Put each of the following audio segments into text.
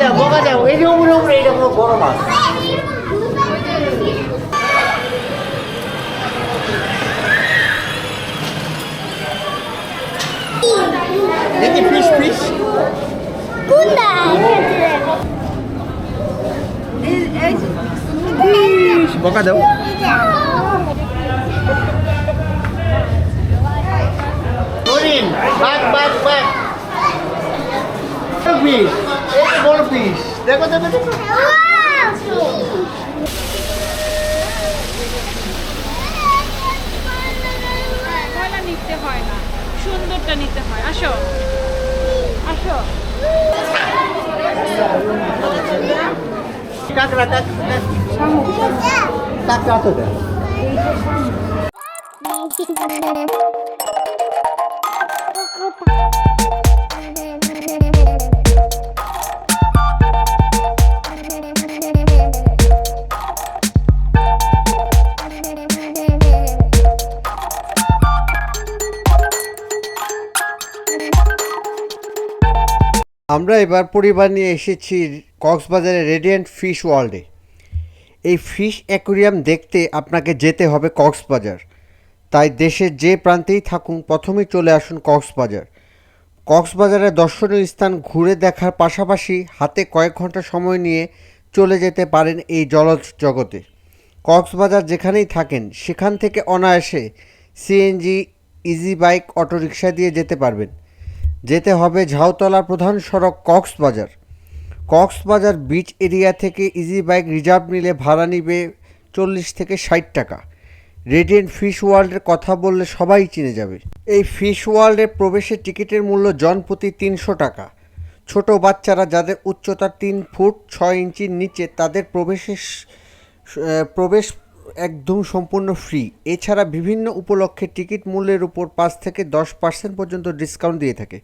দাও বকা দাও এই যে উপরে উপরে এটা কোনো বড় মাছ দেখি ফিশ ফিশ বকা দাও হরিণ বাঘ বাঘ বাঘ ফিশ ফিশ দেখো দেখো দেখো। ময়লা নিতে হয় না। সুন্দরটা নিতে হয়। আসো। আসো। কাঁকড়া কাঁকড়া কাঁকড়া। তো দেয় আমরা এবার পরিবার নিয়ে এসেছি কক্সবাজারের রেডিয়েন্ট ফিশ ওয়ার্ল্ডে এই ফিশ অ্যাকুরিয়াম দেখতে আপনাকে যেতে হবে কক্সবাজার। তাই দেশের যে প্রান্তেই থাকুন, প্রথমেই চলে আসুন কক্সবাজার। কক্সবাজারের দর্শনীয় স্থান ঘুরে দেখার পাশাপাশি হাতে কয়েক ঘণ্টা সময় নিয়ে চলে যেতে পারেন এই জলজ জগতে। কক্সবাজার যেখানেই থাকেন, সেখান থেকে অনায়াসে সিএনজি ইজি বাইক অটোরিকশা দিয়ে যেতে পারবেন। যেতে হবে ঝাউতলা প্রধান সড়ক কক্সবাজার। কক্সবাজার বিচ এরিয়া থেকে ইজি বাইক রিজার্ভ নিলে ভাড়া নিবে চল্লিশ থেকে ষাট টাকা। রেডিয়েন্ট ফিশ ওয়ার্ল্ডের কথা বললে সবাই চিনে যাবে। এই ফিশ ওয়ার্ল্ডে প্রবেশের টিকিটের মূল্য জন প্রতি তিনশো টাকা। ছোট বাচ্চারা যাদের উচ্চতা তিন ফুট ছয় ইঞ্চির নিচে তাদের প্রবেশের প্রবেশ একদম সম্পূর্ণ ফ্রি এছাড়া বিভিন্ন উপলক্ষে টিকিট মূল্যের উপর পাঁচ থেকে দশ পার্সেন্ট পর্যন্ত ডিসকাউন্ট দিয়ে থাকে।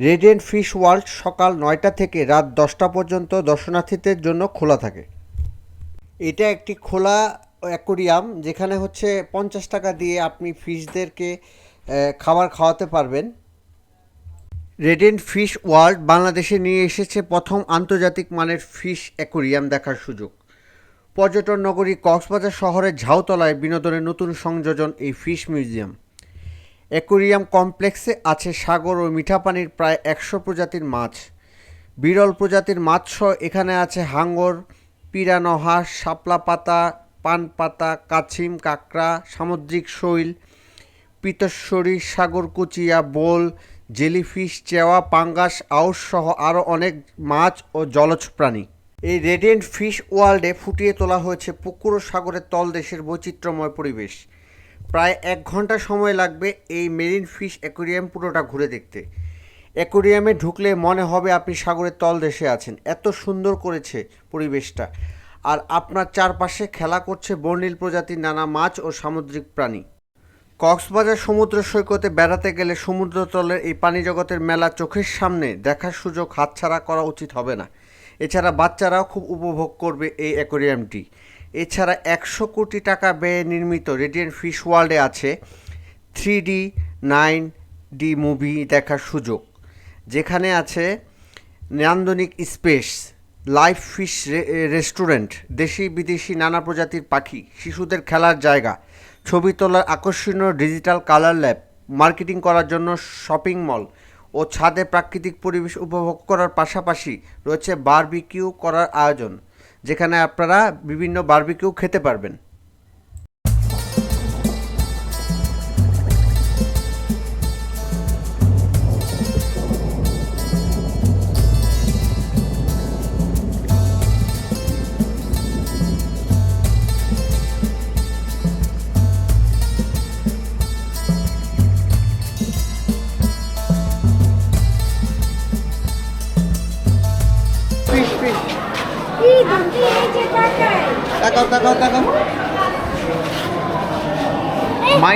রেডিয়েন্ট ফিশ ওয়ার্ল্ড সকাল নয়টা থেকে রাত দশটা পর্যন্ত দর্শনার্থীদের জন্য খোলা থাকে। এটা একটি খোলা অ্যাকোরিয়াম যেখানে হচ্ছে পঞ্চাশ টাকা দিয়ে আপনি ফিশদেরকে খাবার খাওয়াতে পারবেন। রেডিয়েন্ট ফিশ ওয়ার্ল্ড বাংলাদেশে নিয়ে এসেছে প্রথম আন্তর্জাতিক মানের ফিশ অ্যাকোরিয়াম দেখার সুযোগ। পর্যটন নগরী কক্সবাজার শহরের ঝাউতলায় বিনোদনের নতুন সংযোজন এই ফিশ মিউজিয়াম। অ্যাকোরিয়াম কমপ্লেক্সে আছে সাগর ও মিঠা পানির প্রায় একশো প্রজাতির মাছ। বিরল প্রজাতির মাছসহ এখানে আছে হাঙ্গর পিরানো হাঁস শাপলা পাতা, পান পাতা, কাছিম, কাঁকড়া, সামুদ্রিক শৈল পিতশ্বরী সাগর কুচিয়া বোল, জেলিফিশ, চেওয়া, পাঙ্গাস, আউশ সহ আরও অনেক মাছ ও জলজ প্রাণী। এই রেডিয়েন্ট ফিশ ওয়ার্ল্ডে ফুটিয়ে তোলা হয়েছে পুকুর ও সাগরের তলদেশের বৈচিত্র্যময় পরিবেশ। প্রায় এক ঘণ্টা সময় লাগবে এই মেরিন ফিশ অ্যাকোরিয়াম পুরোটা ঘুরে দেখতে। অ্যাকোরিয়ামে ঢুকলে মনে হবে আপনি সাগরের তলদেশে আছেন। এত সুন্দর করেছে পরিবেশটা। আর আপনার চারপাশে খেলা করছে বর্ণিল প্রজাতির নানা মাছ ও সামুদ্রিক প্রাণী। কক্সবাজার সমুদ্র সৈকতে বেড়াতে গেলে সমুদ্রতলের এই পানি জগতের মেলা চোখের সামনে দেখার সুযোগ হাতছাড়া করা উচিত হবে না। এছাড়া বাচ্চারাও খুব উপভোগ করবে এই অ্যাকোরিয়ামটি। এছাড়া একশো কোটি টাকা ব্যয়ে নির্মিত রেডিয়েন্ট ফিশ ওয়ার্ল্ডে আছে three D nine D movie দেখার সুযোগ। যেখানে আছে নান্দনিক স্পেস লাইভ ফিশ রেস্টুরেন্ট, দেশি বিদেশি নানা প্রজাতির পাখি, শিশুদের খেলার জায়গা, ছবি তোলার আকর্ষণীয় ডিজিটাল কালার ল্যাব, মার্কেটিং করার জন্য শপিং মল ও ছাদে প্রাকৃতিক পরিবেশ উপভোগ করার পাশাপাশি রয়েছে বারবিকিউ করার আয়োজন, যেখানে আপনারা বিভিন্ন বারবিকিউ খেতে পারবেন।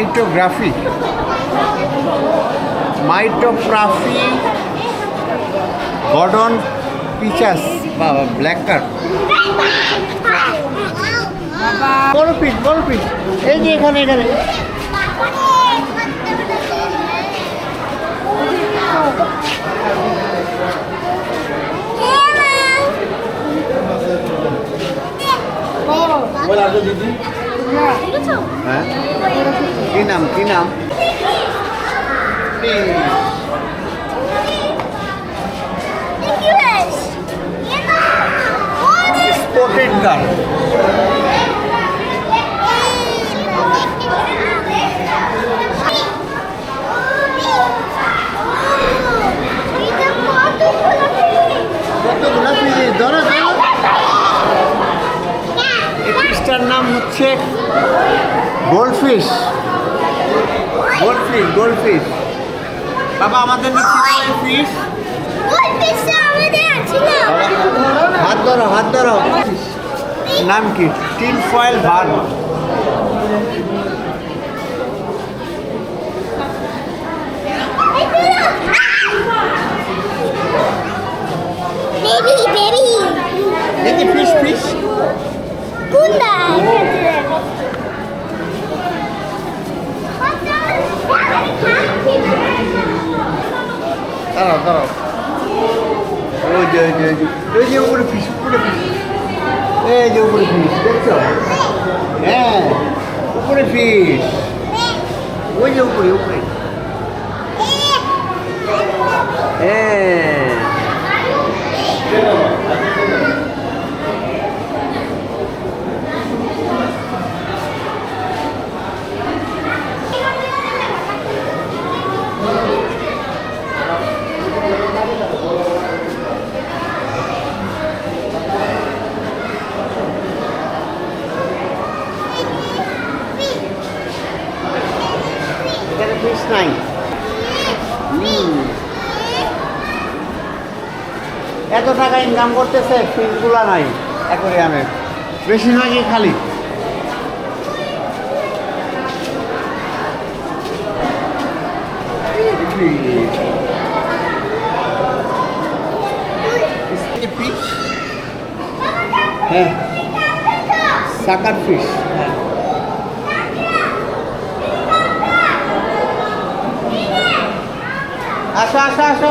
মাইটোগ্রাফি। মাইটোগ্রাফি গডন পিচাস বা ব্ল্যাক কার্ড। বলপিস এই যে এখানে এখানে। দিদি। হ্যাঁ? কি নাম কি নাম? স্পটেড গার্ল কতগুলো ফিশ ধরো ধরো এই ফিশটার নাম হচ্ছে gold fish gold fish gold fish বাবা আমাদের ফিশ হাত ধরো হাত ধরো। নাম কি? Tin foil. দেখি ফিশ ফিশ. দাঁড়াও দাঁড়াও। ওই যে ওই যে ওই যে উপরে ফিস উপরে ফিশ এই যে উপরে ফিস দেখছ? হ্যাঁ উপরে ফিস ওই যে উপরে উপরে। হ্যাঁ এখানে ফিশ নাই হুম। এত ইনকাম করতেছে ফিশগুলা নাই অ্যাকোরিয়ামে বেশিরভাগই খালি। হ্যাঁ। সাকার ফিশ আসো আসো আসো।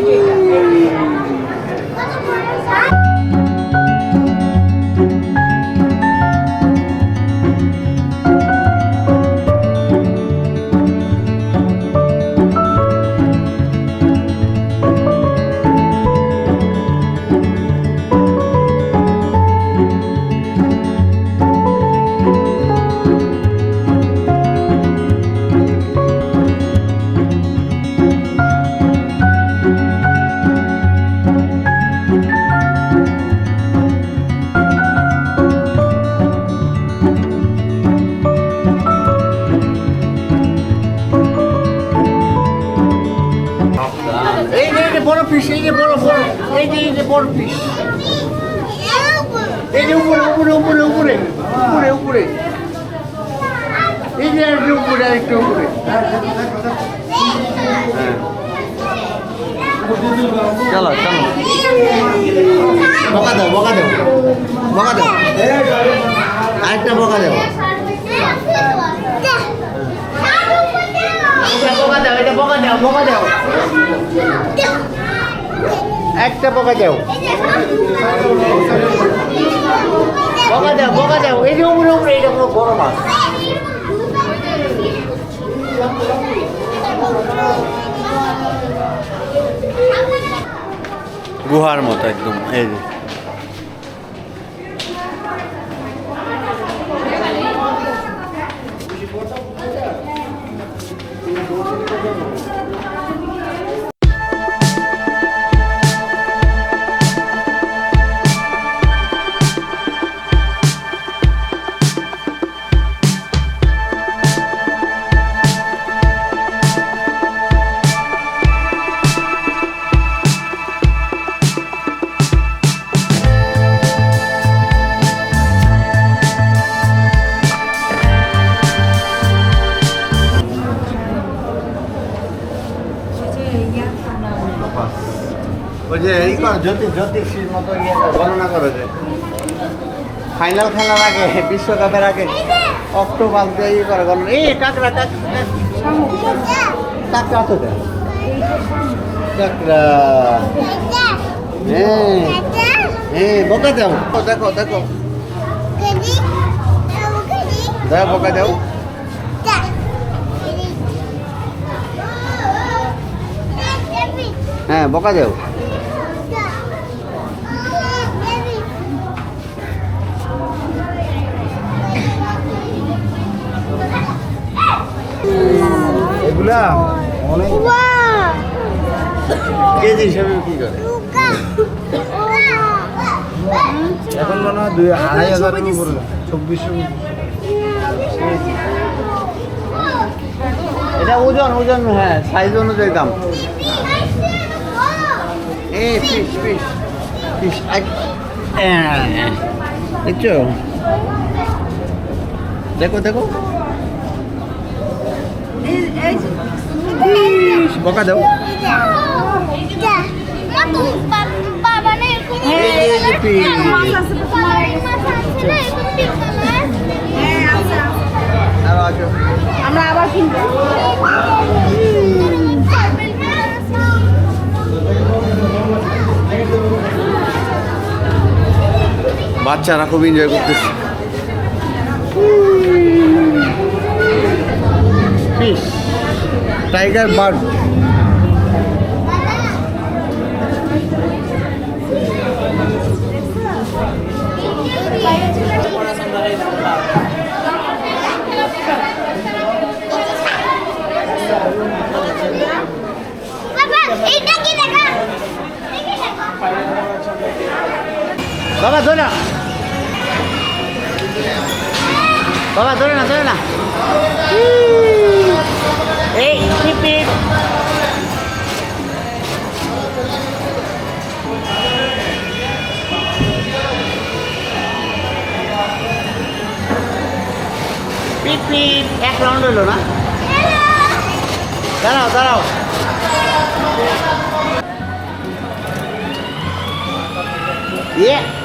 এই যে উপরে একটু উপরে চলো চলো। বকা দাও বকা দাও। বকা দাও। আরেকটা বকা দাও। এটা বকা দাও এটা বকা দাও বকা দাও। একটা বকা দাও। বকা দাও বকা দাও। এই যে উপরে উপরে এটা পুরো বড় মাছ। গুহার মতো একদম এই যে। জ্যোতিষীর মতো গণনা করে যে। ফাইনাল খেলার আগে, বিশ্বকাপের আগে অক্টোপাস দিয়ে ইয়ে করে গণনা এই কাকড়া কাকড়া তো কাকড়া। হ্যাঁ। হ্যাঁ বোকা দাও। দেখো দেখো দাও বোকা দাও। হ্যাঁ বোকা দাও। অনেক। কেজি হিসাবে কি করে? এখন মনে হয় দুই আড়াই হাজারের চব্বিশশো এটা ওজন ওজন হ্যাঁ সাইজ অনুযায়ী দাম। এ ফিশ ফিশ ফিশ দেখছ? দেখো দেখো। বকা দাও। আমরা বাচ্চারা খুব এনজয় করতেছে। Tiger bird. বাবা কি দেখা বাবা ধরে না ধরে না। ধরে না এই টিপি পিপি এক রাউন্ড হলো না দাঁড়াও দাঁড়াও ইয়ে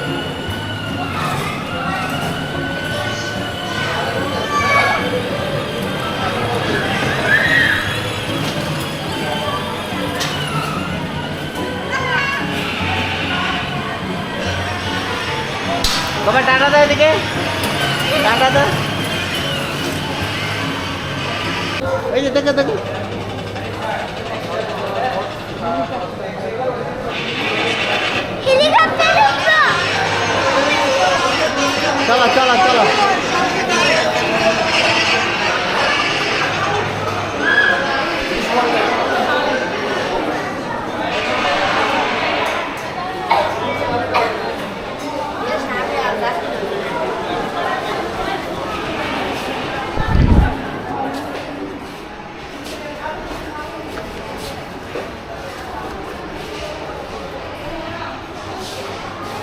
বাবা টাটা দাও এদিকে টাটা দাও এই যে দেখো দেখো হেলিকপ্টার উঠল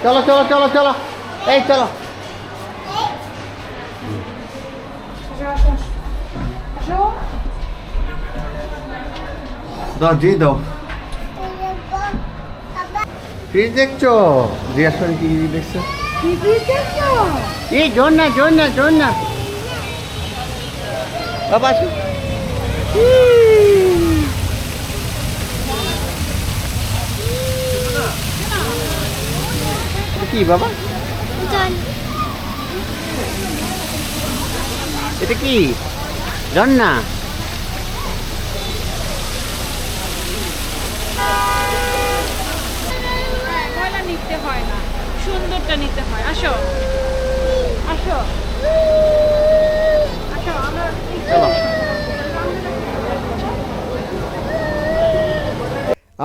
চলো চলো চলো চলো। এই, চলো। দাও জি দাও। ফ্রিজ দেখছ? জিজ্ঞাসা করে কি দেখছ? এই, জোর না জোর না জোর না। বাবা, আসো। কি বাবা? এটা কি? রান্না নিতে হয় না সুন্দরটা নিতে হয়। আসো। আসো।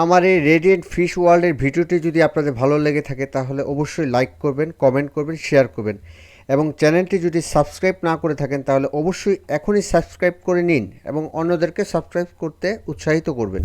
আমার এই রেডিয়েন্ট ফিশ ওয়ার্ল্ডের ভিডিওটি যদি আপনাদের ভালো লেগে থাকে, তাহলে অবশ্যই লাইক করবেন কমেন্ট করবেন শেয়ার করবেন। এবং চ্যানেলটি যদি সাবস্ক্রাইব না করে থাকেন, তাহলে অবশ্যই এখনই সাবস্ক্রাইব করে নিন এবং অন্যদেরকে সাবস্ক্রাইব করতে উৎসাহিত করবেন।